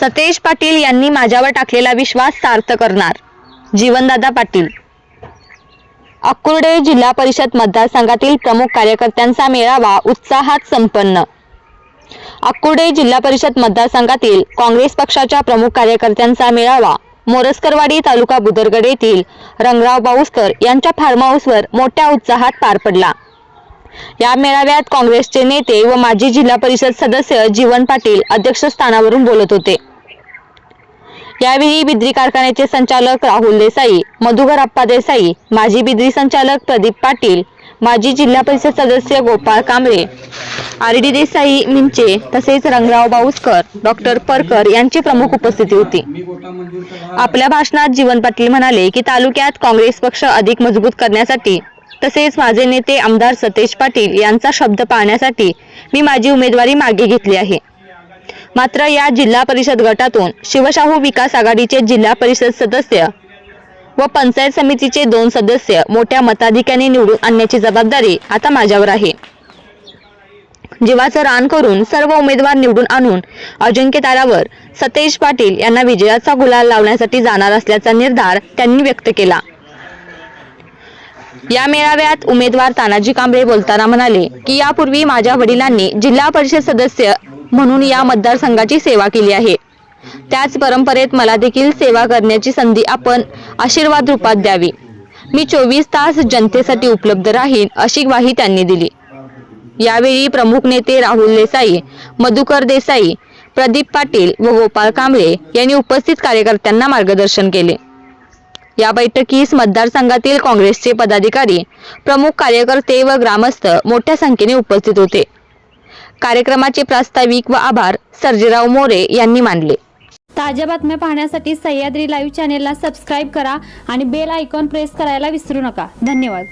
सतेज पाटील यांनी माझ्यावर टाकलेला विश्वास सार्थ करणार. जीवनदादा पाटील. अक्कुर्डे जिल्हा परिषद मतदारसंघातील प्रमुख कार्यकर्त्यांचा मेळावा उत्साहात संपन्न. अक्कुर्डे जिल्हा परिषद मतदारसंघातील काँग्रेस पक्षाच्या प्रमुख कार्यकर्त्यांचा मेळावा मोरसकरवाडी तालुका बुदरगड येथील रंगराव बाऊसकर यांच्या फार्म हाऊसवर मोठ्या उत्साहात पार पडला. या मेळाव्यात काँग्रेसचे नेते व माजी जिल्हा परिषद सदस्य जीवन पाटील अध्यक्षस्थानावरून बोलत होते. यावेळी बिद्री कारखान्याचे संचालक राहुल देसाई मधुकर अप्पा देसाई माजी बिद्री संचालक प्रदीप पाटील माजी जिल्हा परिषद सदस्य गोपाळ कांबळे आर डी देसाई मिंचे तसेच रंगराव बाऊसकर डॉक्टर परकर यांची प्रमुख उपस्थिती होती. आपल्या भाषणात जीवन पाटील म्हणाले की तालुक्यात काँग्रेस पक्ष अधिक मजबूत करण्यासाठी तसेच माझे नेते आमदार सतेज पाटील यांचा शब्द पाहण्यासाठी मी माझी उमेदवारी मागे घेतली आहे. मात्र या जिल्हा परिषद गटातून शिवशाहू विकास आघाडीचे जिल्हा परिषद सदस्य व पंचायत समितीचे दोन सदस्य मोठ्या मताधिक्याने निवडून आणण्याची जबाबदारी आता माझ्यावर आहे. जीवाचं रान करून सर्व उमेदवार निवडून आणून अजिंक्य तारावर सतेज पाटील यांना विजयाचा गुलाल लावण्यासाठी जाणार असल्याचा निर्धार त्यांनी व्यक्त केला. या मेळाव्यात उमेदवार तानाजी कांबळे बोलताना म्हणाले की यापूर्वी माझ्या वडिलांनी जिल्हा परिषद सदस्य म्हणून या मतदारसंघाची सेवा केली आहे. त्याच परंपरेत मला देखील सेवा करण्याची संधी आपण आशीर्वाद रूपात द्यावी. मी चोवीस तास जनतेसाठी उपलब्ध राहीन अशी ग्वाही त्यांनी दिली. यावेळी प्रमुख नेते राहुल देसाई मधुकर देसाई प्रदीप पाटील व गोपाळ कांबळे यांनी उपस्थित कार्यकर्त्यांना मार्गदर्शन केले. या बैठकीस मतदारसंघातील काँग्रेसचे पदाधिकारी प्रमुख कार्यकर्ते व ग्रामस्थ मोठ्या संख्येने उपस्थित होते. कार्यक्रमाचे प्रास्ताविक व आभार सर्जेराव मोरे यांनी मानले. ताज्या बातम्या पाहण्यासाठी सह्याद्री लाईव्ह चॅनेलला सबस्क्राईब करा आणि बेल आयकॉन प्रेस करायला विसरू नका. धन्यवाद.